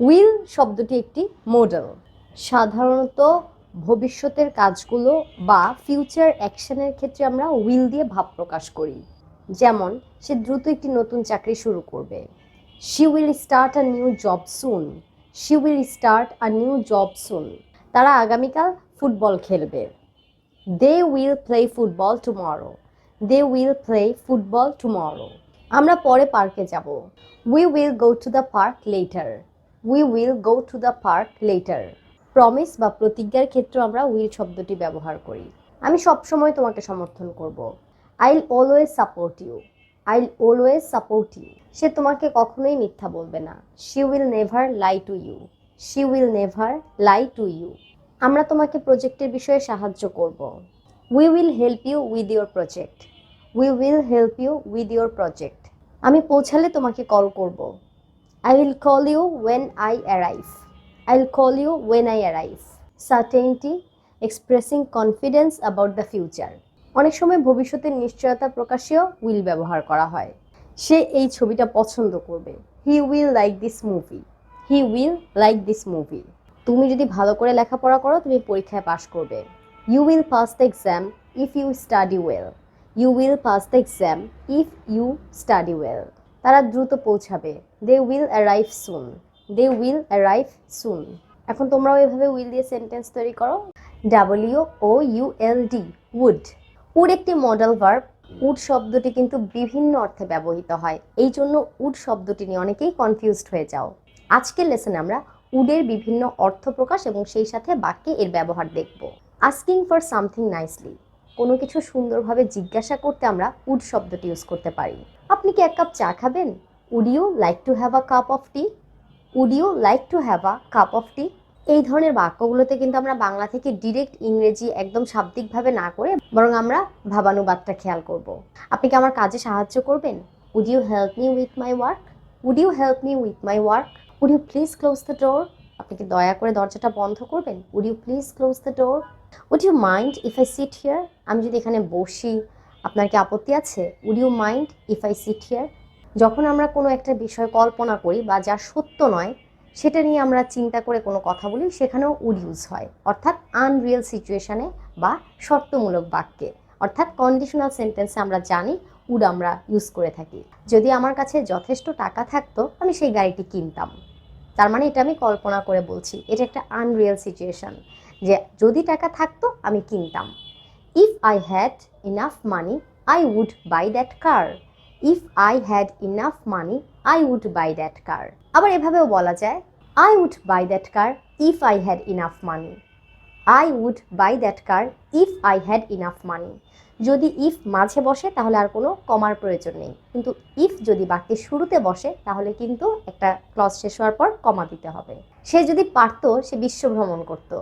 Will শব্দটি একটি model সাধারণত ভবিষ্যতের কাজগুলো বা ফিউচার অ্যাকশনের ক্ষেত্রে আমরা উইল দিয়ে ভাব প্রকাশ করি। যেমন, সে দ্রুত একটি নতুন চাকরি শুরু করবে। She will start a new job soon she will start a new job soon তারা আগামীকাল ফুটবল খেলবে। They will play football tomorrow they will play football tomorrow আমরা পরে পার্কে যাব। We will go to the park later we will go to the park later promise বা প্রতিজ্ঞার ক্ষেত্রে আমরা উইল শব্দটি ব্যবহার করি। আমি সবসময় তোমাকে সমর্থন করব। I'll always support you I'll always support you সে তোমাকে কখনোই মিথ্যা বলবে না। She will never lie to you she will never lie to you আমরা তোমাকে প্রজেক্টের বিষয়ে সাহায্য করব। We will help you with your project we will help you with your project আমি পৌঁছালে তোমাকে কল করব। Will call you when I arrive I will call you when I arrive certainty expressing confidence about the future অনেক সময় ভবিষ্যতের নিশ্চয়তা প্রকাশেও will ব্যবহার করা হয়। সে এই ছবিটা পছন্দ করবে। He will like this movie he will like this movie তুমি যদি ভালো করে লেখাপড়া করো, তুমি পরীক্ষায় পাশ করবে। You will pass the exam if you study well you will pass the exam if you study well তারা দ্রুত পৌঁছাবে। They will arrive soon they will arrive soon এখন তোমরাও এভাবে উইল দিয়ে সেন্টেন্স তৈরি করো। W O U L D would would একটি মডেল ভার্ব উড শব্দটি কিন্তু বিভিন্ন অর্থে ব্যবহৃত হয়। এই জন্য উড শব্দটি নিয়ে অনেকেই কনফিউজড হয়ে যাও। আজকের লেসনে আমরা উডের বিভিন্ন অর্থ প্রকাশ এবং সেই সাথে বাক্যে এর ব্যবহার দেখব। আস্কিং ফর সামথিং নাইসলি কোনো কিছু সুন্দরভাবে জিজ্ঞাসা করতে আমরা উড শব্দটি ইউজ করতে পারি। আপনি কি এক কাপ চা খাবেন? Would you like to have a cup of tea? Would you like to have a cup of tea? এই ধরনের বাক্যগুলোতে কিন্তু আমরা বাংলা থেকে ডিরেক্ট ইংরেজি একদম শাব্দিকভাবে না করে বরং আমরা ভাবানুবাদটা খেয়াল করব। আপনি কি আমার কাজে সাহায্য করবেন? Would you help me with my work? Would you help me with my work? Would you please close the door? আপনি কি দয়া করে দরজাটা বন্ধ করবেন? Would you please close the door? Would you mind if I sit here আমি যদি এখানে বসি, আপনার কি আপত্তি আছে? Would you mind if I sit here যখন আমরা কোনো একটা বিষয় কল্পনা করি বা যা সত্য নয়, সেটা নিয়ে আমরা চিন্তা করে কোনো কথা বলি, সেখানেও উড ইউজ হয়। অর্থাৎ আনরিয়েল সিচুয়েশানে বা শর্তমূলক বাক্যে। অর্থাৎ কন্ডিশনাল সেন্টেন্সে আমরা জানি উড আমরা ইউজ করে থাকি। যদি আমার কাছে যথেষ্ট টাকা থাকতো, আমি সেই গাড়িটি কিনতাম। তার মানে এটা আমি কল্পনা করে বলছি, এটা একটা আনরিয়েল সিচুয়েশান যে যদি টাকা থাকতো, আমি কিনতাম। If I had enough money I would buy that car if I had enough money I would buy that car আবার এভাবেও বলা যায় I would buy that car if I had enough money I would buy that car if I had enough money যদি if মাঝে বসে, তাহলে আর কোনো কমার প্রয়োজন নেই। কিন্তু ইফ যদি বাক্যের শুরুতে বসে, তাহলে কিন্তু একটা ক্লজ শেষ হওয়ার পর কমা দিতে হবে। সে যদি পারতো, সে বিশ্ব ভ্রমণ করতো।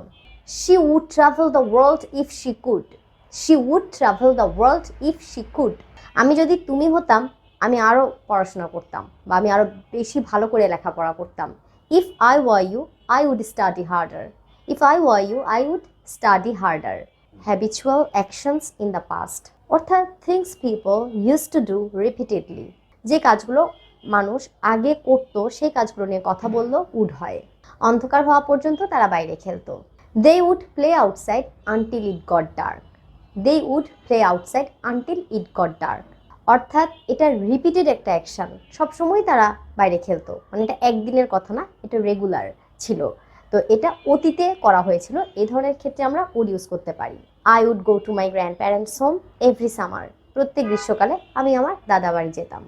She would travel the world if she could she would travel the world if she could আমি যদি তুমি হতাম, আমি আরও পড়াশোনা করতাম বা আমি আরও বেশি ভালো করে লেখাপড়া করতাম। If I were you I would study harder if I were you I would study harder habitual actions in the past অর্থাৎ things people use to do repeatedly যে কাজগুলো মানুষ আগে করতো, সেই কাজগুলো নিয়ে কথা বলল উড হয়। অন্ধকার হওয়া পর্যন্ত তারা বাইরে খেলতো। They would play outside until it got dark they would play outside until it got dark অর্থাৎ এটা রিপিটেড একটা অ্যাকশন সবসময় তারা বাইরে খেলতো। মানে এটা একদিনের কথা না, এটা রেগুলার ছিল। তো এটা অতীতে করা হয়েছিল। এই ধরনের ক্ষেত্রে আমরা উড ইউজ করতে পারি। I would go to my grandparents home every summer প্রত্যেক গ্রীষ্মকালে আমি আমার দাদা বাড়ি যেতাম।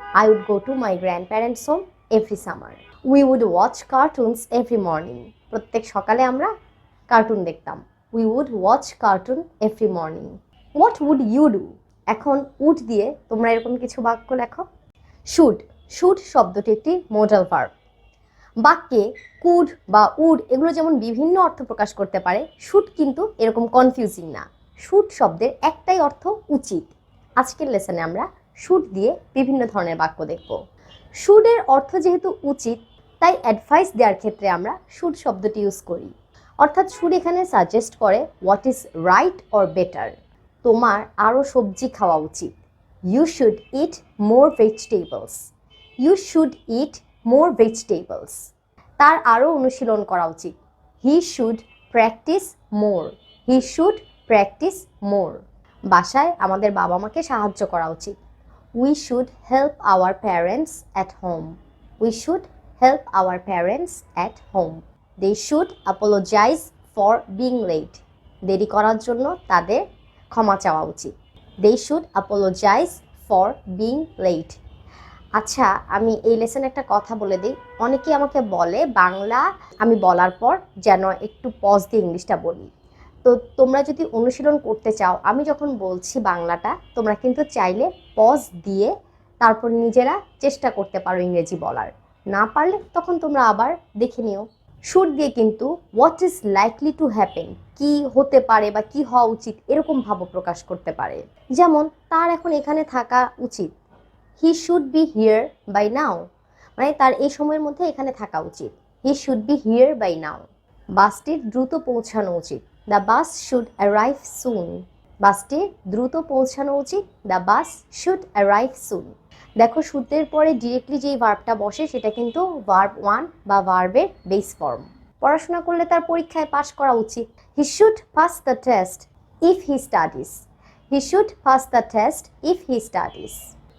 I would go to my grandparents home every summer we would watch cartoons every morning প্রত্যেক সকালে আমরা কার্টুন দেখতাম। We would watch cartoon every morning what would you do এখন উড দিয়ে তোমরা এরকম কিছু বাক্য লেখো? শুড শুড শব্দটি একটি মোডাল ভার্ব বাক্যে কুড বা উড এগুলো যেমন বিভিন্ন অর্থ প্রকাশ করতে পারে শুড কিন্তু এরকম কনফিউজিং না। শুড শব্দের একটাই অর্থ উচিত। আজকের লেসনে আমরা শুড দিয়ে বিভিন্ন ধরনের বাক্য দেখব। শুডের অর্থ যেহেতু উচিত, তাই অ্যাডভাইস দেওয়ার ক্ষেত্রে আমরা শুড শব্দটি ইউজ করি। অর্থাৎ শুড এখানে সাজেস্ট করে what is right or better তোমার আরও সবজি খাওয়া উচিত। You should eat more vegetables you should eat more vegetables তার আরও অনুশীলন করা উচিত। He should practice more he should practice more বাসায় আমাদের বাবা মাকে সাহায্য করা উচিত। We should help our parents at home we should help our parents at home they should apologise for being late দেরি করার জন্য তাদের ক্ষমা চাওয়া উচিত। They should apologise for being late আচ্ছা আমি এই লেসনে একটা কথা বলে দিই। অনেকেই আমাকে বলে, বাংলা আমি বলার পর যেন একটু পজ দিয়ে ইংলিশটা বলি। তো তোমরা যদি অনুশীলন করতে চাও, আমি যখন বলছি বাংলাটা, তোমরা কিন্তু চাইলে পজ দিয়ে তারপর নিজেরা চেষ্টা করতে পারো ইংরেজি বলার। না পারলে তখন তোমরা আবার দেখে নিও। সুর দিয়ে কিন্তু what is likely to happen কি হতে পারে বা কি হওয়া উচিত এরকম ভাব প্রকাশ করতে পারে। যেমন, তার এখন এখানে থাকা উচিত। He should be here by now মানে তার এই সময়ের মধ্যে এখানে থাকা উচিত। He should be here by now বাসটির দ্রুত পৌঁছানো উচিত। The bus should arrive soon বাসটির দ্রুত পৌঁছানো উচিত। The bus should arrive soon দেখো, সূত্রের পরে ডিরেক্টলি যেই ভার্বটা বসে, সেটা কিন্তু ভার্ব ওয়ান বা ভার্বের বেস ফর্ম পড়াশোনা করলে তার পরীক্ষায় পাশ করা উচিত। He should pass the test if he studies he should pass the test if he studies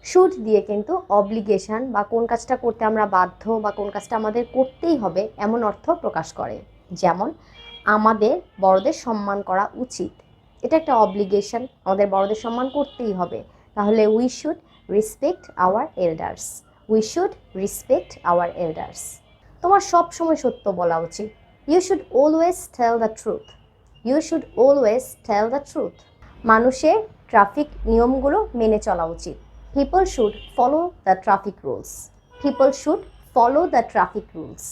should দিয়ে কিন্তু অব্লিগেশন বা কোন কাজটা করতে আমরা বাধ্য বা কোন কাজটা আমাদের করতেই হবে, এমন অর্থ প্রকাশ করে। যেমন, আমাদের বড়দের সম্মান করা উচিত। এটা একটা অব্লিগেশন আমাদের বড়দের সম্মান করতেই হবে। তাহলে we should respect our elders we should respect our elders তোমার সব সময় সত্য বলা উচিত। You should always tell the truth you should always tell the truth মানুষের ট্রাফিক নিয়মগুলো মেনে চলা উচিত। People should follow the traffic rules people should follow the traffic rules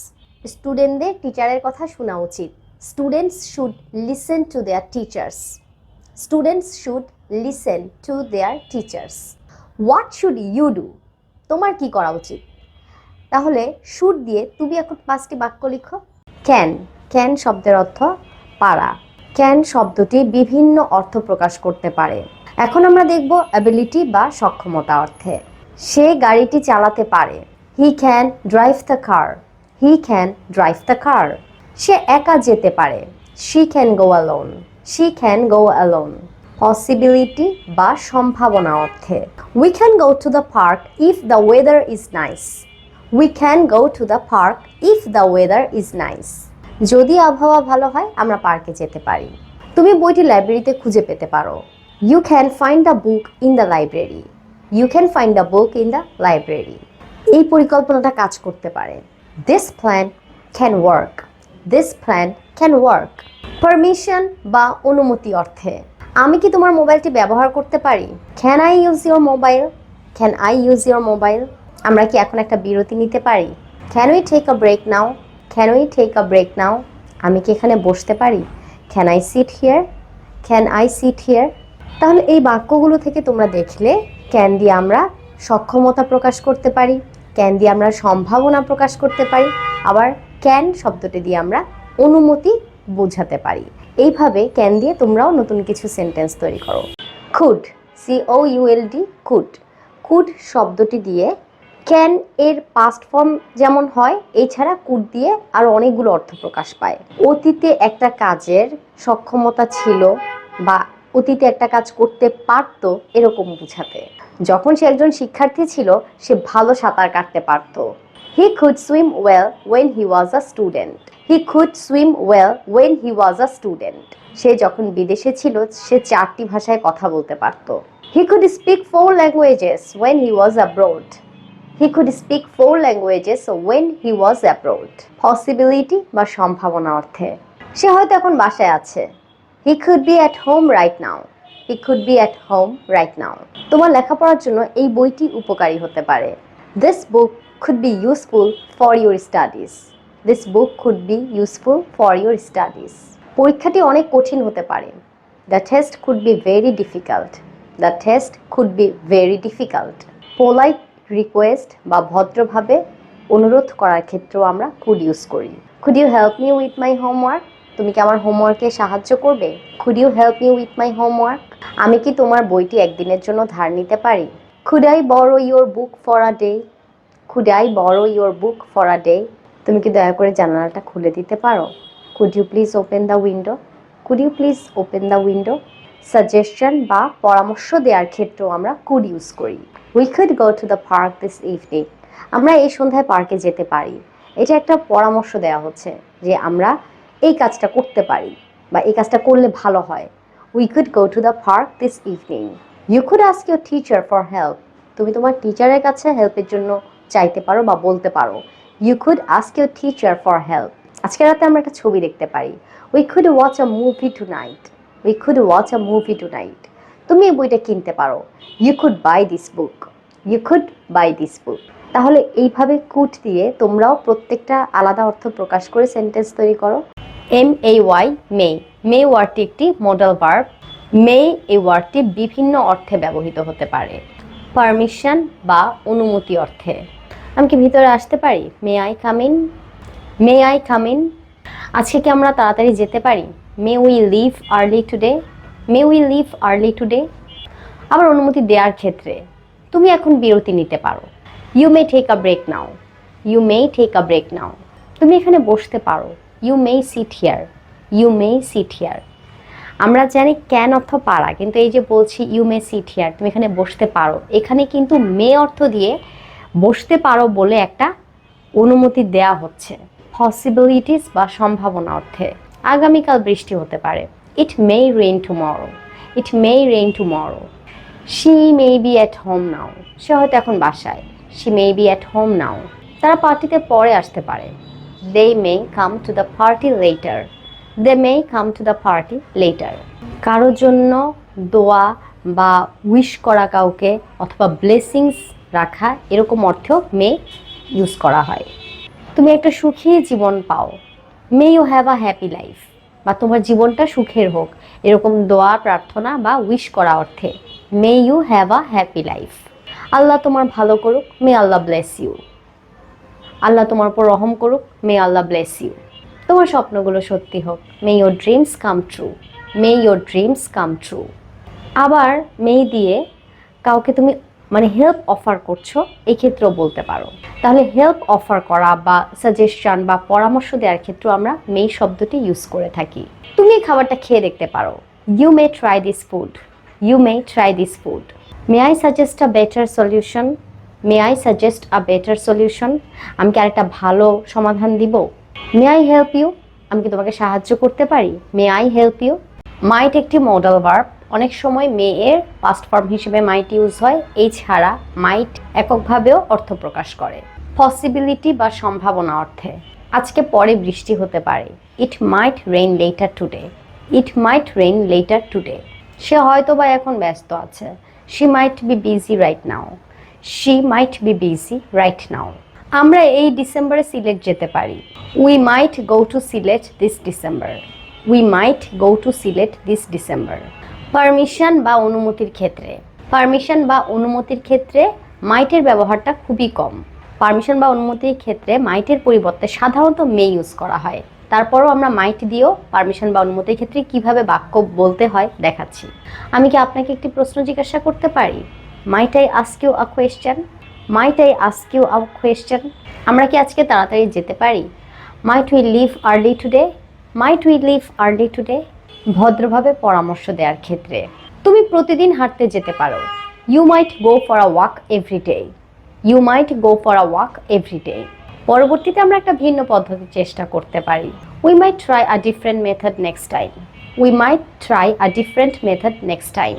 স্টুডেন্টদের টিচারের কথা শোনা উচিত। Students should listen to their teachers students should listen to their teachers what should you do তোমার কি করা উচিত? তাহলে শুড দিয়ে তুমি এখন পাঁচটি বাক্য লিখো। ক্যান ক্যান শব্দের অর্থ পারা। ক্যান শব্দটি বিভিন্ন অর্থ প্রকাশ করতে পারে। এখন আমরা দেখব অ্যাবিলিটি বা সক্ষমতা অর্থে। সে গাড়িটি চালাতে পারে। He can drive the car he can drive the car সে একা যেতে পারে। She can go alone she can go alone possibility বা সম্ভাবনা অর্থে। We can go to the park if the weather is nice we can go to the park if the weather is nice যদি আবহাওয়া ভালো হয়, আমরা পার্কে যেতে পারি। তুমি বইটি লাইব্রেরিতে খুঁজে পেতে পারো। You can find the book in the library you can find the book in the library এই পরিকল্পনাটা কাজ করতে পারে। This plan can work this plan can work permission বা অনুমতি অর্থে। আমি কি তোমার মোবাইলটি ব্যবহার করতে পারি? Can I use your mobile can I use your mobile আমরা কি এখন একটা বিরতি নিতে পারি? Can we take a break now can we take a break now আমি কি এখানে বসতে পারি? Can I sit here can I sit here তাহলে এই বাক্যগুলো থেকে তোমরা দেখলে ক্যান দিয়ে আমরা সক্ষমতা প্রকাশ করতে পারি ক্যান দিয়ে আমরা সম্ভাবনা প্রকাশ করতে পারি, আবার ক্যান শব্দটি দিয়ে আমরা অনুমতি বোঝাতে পারি। এইভাবে ক্যান দিয়ে তোমরাও নতুন কিছু সেন্টেন্স তৈরি করো। Could C O U L D could could শব্দটি দিয়ে ক্যান এর পাস্ট ফর্ম যেমন হয়, এছাড়া কুড দিয়ে আরও অনেকগুলো অর্থ প্রকাশ পায়। অতীতে একটা কাজের সক্ষমতা ছিল বা অতীতে একটা কাজ করতে পারতো এরকম বুঝাতে। যখন সে একজন শিক্ষার্থী ছিল, সে ভালো সাঁতার কাটতে পারতো। He could swim well when he was a student he could swim well when he was a student সে যখন বিদেশে ছিল, সে চারটি ভাষায় কথা বলতে পারতো। He could speak four languages when he was abroad he could speak four languages when he was abroad possibility বা সম্ভাবনা অর্থে। সে হয়তো এখন বাসায় আছে। He could be at home right now he could be at home right now তোমার লেখাপড়ার জন্য এই বইটি উপকারী হতে পারে। This book could be useful for your studies. This book could be useful for your studies. পরীক্ষাটি অনেক কঠিন হতে পারে। The test could be very difficult the test could be very difficult polite request বা ভদ্রভাবে অনুরোধ করার ক্ষেত্রেও আমরা কুড ইউজ করি। Could you help me with my homework তুমি কি আমার হোমওয়ার্কে সাহায্য করবে? Could you help me with my homework আমি কি তোমার বইটি একদিনের জন্য ধার নিতে পারি? Could I borrow your book for a day Could I borrow your book for a day? তুমি কি দয়া করে জানালাটা খুলে দিতে পারো? Could you please open the window could you please open the window suggestion বা পরামর্শ দেওয়ার ক্ষেত্রেও আমরা কুড ইউজ করি। We could go to the park this evening আমরা এই সন্ধ্যায় পার্কে যেতে পারি। এটা একটা পরামর্শ দেওয়া হচ্ছে যে আমরা এই কাজটা করতে পারি বা এই কাজটা করলে ভালো হয়। We could go to the park this evening you could ask your teacher for help তুমি তোমার টিচারের কাছে হেল্পের জন্য চাইতে পারো বা বলতে পারো। You could ask your teacher for help আজকে রাতে আমরা একটা ছবি দেখতে পারি। We could watch a movie tonight we could watch a movie tonight তুমি এই বইটা কিনতে পারো। You could buy this book you could buy this book তাহলে এইভাবে কুট দিয়ে তোমরাও প্রত্যেকটা আলাদা অর্থ প্রকাশ করে সেন্টেন্স তৈরি করো। এম এ ওয়াই মে মে ওয়ার্ডটি একটি মডেল ভার্ব মে এই ওয়ার্ডটি বিভিন্ন অর্থে ব্যবহৃত হতে পারে। পারমিশন বা অনুমতি অর্থে। আমি কি ভিতরে আসতে পারি? May I come in may I come in আজকে কি আমরা তাড়াতাড়ি যেতে পারি? May we leave early today may we leave early today আবার অনুমতি দেওয়ার ক্ষেত্রে তুমি এখন বিরতি নিতে পারো। You may take a break now you may take a break now তুমি এখানে বসতে পারো। You may sit here you may sit here আমরা জানি ক্যান অর্থ পারা, কিন্তু এই যে বলছি ইউ মে সিট হিয়ার তুমি এখানে বসতে পারো। এখানে কিন্তু মে অর্থ দিয়ে বসতে পারো বলে একটা অনুমতি দেয়া হচ্ছে। পসিবিলিটিস বা সম্ভাবনা অর্থে। আগামীকাল বৃষ্টি হতে পারে। It may rain to tomorrow it may rain to tomorrow she may be at home now সে হয়তো এখন বাসায়। She may be at home now তারা পার্টিতে পরে আসতে পারে। They may come to the party later they may come to the party later কারোর জন্য দোয়া বা উইশ করা কাউকে অথবা ব্লেসিংস রাখা, এরকম অর্থেও মে ইউজ করা হয়। তুমি একটা সুখী জীবন পাও। May you have a happy life বা তোমার জীবনটা সুখের হোক। এরকম দোয়া, প্রার্থনা বা উইশ করা অর্থে may you have a happy life আল্লাহ তোমার ভালো করুক। মে আল্লাহ ব্লেস ইউ আল্লাহ তোমার উপর রহম করুক। মে আল্লাহ ব্লেস ইউ তোমার স্বপ্নগুলো সত্যি হোক। May your dreams come true may your dreams come true আবার মে দিয়ে কাউকে তুমি মানে হেল্প অফার করছ, এই ক্ষেত্রেও বলতে পারো। তাহলে হেল্প অফার করা বা সাজেশন বা পরামর্শ দেওয়ার ক্ষেত্রেও আমরা মেই শব্দটি ইউজ করে থাকি। তুমি খাবারটা খেয়ে দেখতে পারো। You may try this food you may try this food may I suggest a better solution may I suggest a better solution আমি কি আরেকটা ভালো সমাধান দিব? মে আই হেল্প ইউ আমি কি তোমাকে সাহায্য করতে পারি? May I help you might একটি মডেল ভার্ব অনেক সময় মে এর পাস্ট ফর্ম হিসেবে মাইট ইউজ হয়, এছাড়া মাইট এককভাবেও অর্থ প্রকাশ করে। পসিবিলিটি বা সম্ভাবনা অর্থে। আজকে পরে বৃষ্টি হতে পারে। It might rain later today it might rain later today সে হয়তো বা এখন ব্যস্ত আছে। She might be busy right now she might be busy right now আমরা এই ডিসেম্বরে সিলেট যেতে পারি। We might go to Sylhet this December we might go to Sylhet this December permission বা অনুমতির ক্ষেত্রে। পারমিশন বা অনুমতির ক্ষেত্রে মাইটের ব্যবহারটা খুবই কম। পারমিশন বা অনুমতির ক্ষেত্রে মাইটের পরিবর্তে সাধারণত মে ইউজ করা হয়। তারপরও আমরা মাইট দিয়েও পারমিশন বা অনুমতির ক্ষেত্রে কীভাবে বাক্য বলতে হয় দেখাচ্ছি। আমি কি আপনাকে একটি প্রশ্ন জিজ্ঞাসা করতে পারি? Might I ask you a question might I ask you a question আমরা কি আজকে তাড়াতাড়ি যেতে পারি? Might we leave early today might we leave early today ভদ্রভাবে পরামর্শ দেওয়ার ক্ষেত্রে। তুমি প্রতিদিন হাঁটতে যেতে পারো। You might go for a walk every day you might go for a walk every day পরবর্তীতে আমরা একটা ভিন্ন পদ্ধতি চেষ্টা করতে পারি। We might try a different method next time we might try a different method next time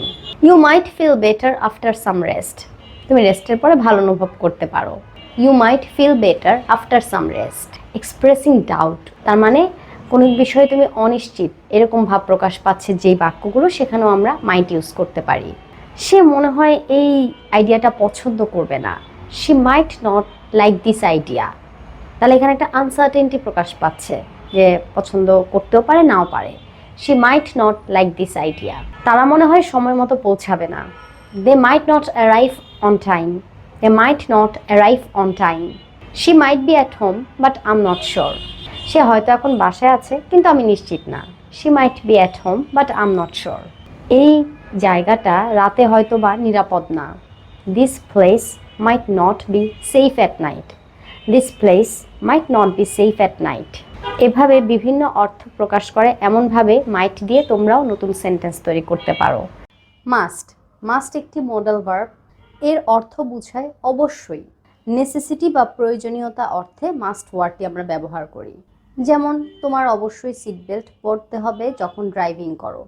you might feel better after some rest তুমি রেস্টের পরে ভালো অনুভব করতে পারো। You might feel better after some rest expressing doubt তার মানে কোনো বিষয়ে তুমি অনিশ্চিত। এরকম ভাব প্রকাশ পাচ্ছে যেই বাক্যগুলো সেখানেও আমরা মাইট ইউজ করতে পারি। সে মনে হয় এই আইডিয়াটা পছন্দ করবে না। She might not like this idea তাহলে এখানে একটা আনসার্টেনটি প্রকাশ পাচ্ছে যে পছন্দ করতেও পারে, নাও পারে। She might not like this idea তারা মনে হয় সময় মতো পৌঁছাবে না। They might not arrive on time they might not arrive on time she might be at home but I'm not sure সে হয়তো এখন বাসায় আছে, কিন্তু আমি নিশ্চিত না। She might be at home but I'm not sure এই জায়গাটা রাতে হয়তো বা নিরাপদ না। This place might not be safe at night this place might not be safe at night এভাবে বিভিন্ন অর্থ প্রকাশ করে, এমনভাবে মাইট দিয়ে তোমরাও নতুন সেন্টেন্স তৈরি করতে পারো। মাস্ট মাস্ট একটি মডেল ভার্ব এর অর্থ বুঝায় অবশ্যই। নেসেসিটি বা প্রয়োজনীয়তা অর্থে মাস্ট ওয়ার্ডটি আমরা ব্যবহার করি। যেমন তোমার অবশ্যই সিট বেল্ট পরতে হবে যখন ড্রাইভিং করো।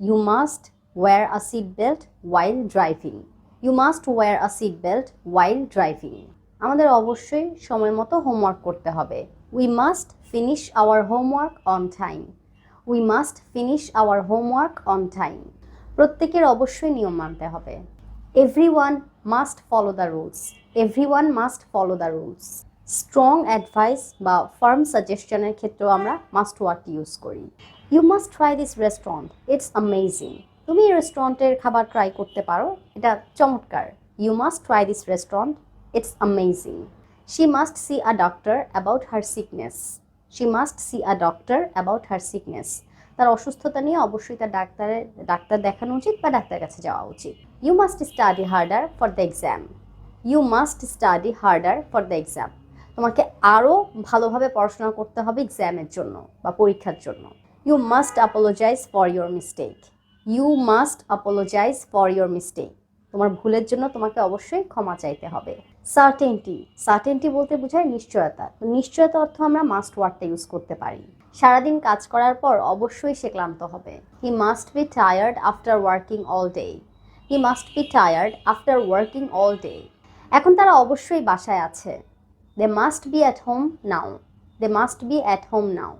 You must wear a seat belt while driving you must wear a seat belt while driving আমাদের অবশ্যই সময় মতো হোমওয়ার্ক করতে হবে। We must finish our homework on time we must finish our homework on time প্রত্যেকের অবশ্যই নিয়ম মানতে হবে। Everyone must follow the rules everyone must follow the rules strong advice বা ফার্ম সাজেশনের ক্ষেত্রেও আমরা মাস্ট ওয়ার্ডটি ইউজ করি। You must try this restaurant it's amazing তুমি এই রেস্টুরেন্টের খাবার ট্রাই করতে পারো। এটা চমৎকার। You must try this restaurant it's amazing she must see a doctor about her sickness she must see a doctor about her sickness তার অসুস্থতা নিয়ে অবশ্যই তার ডাক্তারের ডাক্তার দেখানো উচিত বা ডাক্তারের কাছে যাওয়া উচিত। You must study harder for the exam you must study harder for the exam তোমাকে আরও ভালোভাবে পড়াশোনা করতে হবে এক্সামের জন্য বা পরীক্ষার জন্য। You must apologise for your mistake you must apologise for your mistake তোমার ভুলের জন্য তোমাকে অবশ্যই ক্ষমা চাইতে হবে। সার্টেনটি সার্টেনটি বলতে বোঝায় নিশ্চয়তা। নিশ্চয়তা অর্থ আমরা মাস্ট ওয়ার্ডটা ইউজ করতে পারি। সারাদিন কাজ করার পর অবশ্যই সে ক্লান্ত হবে। He must be tired after working all day he must be tired after working all day এখন তারা অবশ্যই বাসায় আছে। They must be at home now they must be at home now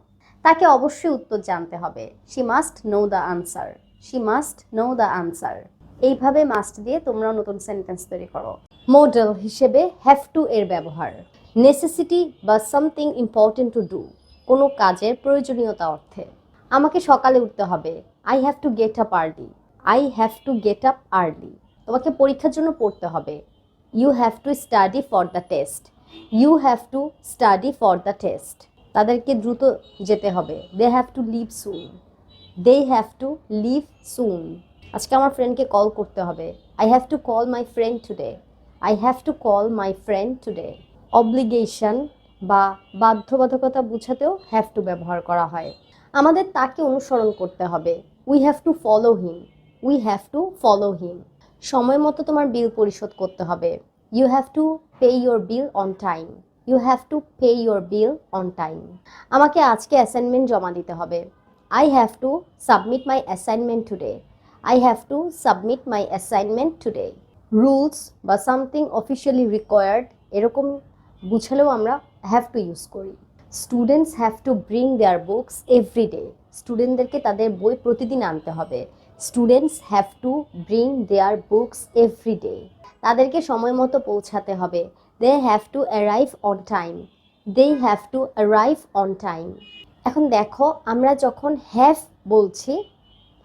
তাকে অবশ্যই উত্তর জানতে হবে। She must know the answer she must know the answer এইভাবে মাস্ট দিয়ে তোমরাও নতুন সেন্টেন্স তৈরি করো। মডেল হিসেবে হ্যাভ টু এর ব্যবহার। নেসেসিটি বা সামথিং ইম্পর্টেন্ট টু ডু কোনো কাজের প্রয়োজনীয়তা অর্থে। আমাকে সকালে উঠতে হবে। I have to get up early I have to get up early তোমাকে পরীক্ষার জন্য পড়তে হবে। You have to study for the test you have to study for the test তাদেরকে দ্রুত যেতে হবে। They have to leave soon they have to leave soon আজকে আমার ফ্রেন্ডকে কল করতে হবে। I have to call my friend today I have to call my friend today obligation বা বাধ্যবাধকতা বুঝাতেও হ্যাভ টু ব্যবহার করা হয়। আমাদের তাকে অনুসরণ করতে হবে। We have to follow him we have to follow him সময় মতো তোমার বিল পরিশোধ করতে হবে। You have to pay your bill on time you have to pay your bill on time আমাকে আজকে অ্যাসাইনমেন্ট জমা দিতে হবে। I have to submit my assignment today I have to submit my assignment today rules বা something officially required এরকম বুঝালেও আমরা have to use করি। Students have to bring their books every day স্টুডেন্টদেরকে তাদের বই প্রতিদিন আনতে হবে। Students have to bring their books every day তাদেরকে সময় মতো পৌঁছাতে হবে। They have to arrive on time they have to arrive on time এখন দেখো, আমরা যখন হ্যাভ বলছি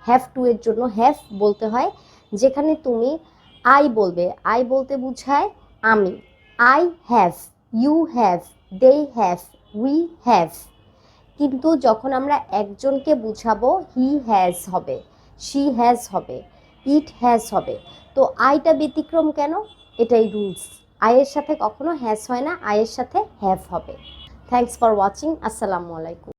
হ্যাভ টু এর জন্য হ্যাভ বলতে হয়, যেখানে তুমি আই বলবে। আই বলতে বুঝায় আমি। I have you have they have we have কিন্তু যখন আমরা একজনকে বুঝাবো হি হ্যাজ হবে শি হ্যাজ হবে। ইট হ্যাজ হবে। তো আইটা ব্যতিক্রম কেন? এটাই রুলস আয়ের সাথে কখনো হ্যাজ হয় না আয়ের সাথে হ্যাভ হবে। থ্যাংকস ফর ওয়াচিং আসসালামু আলাইকুম।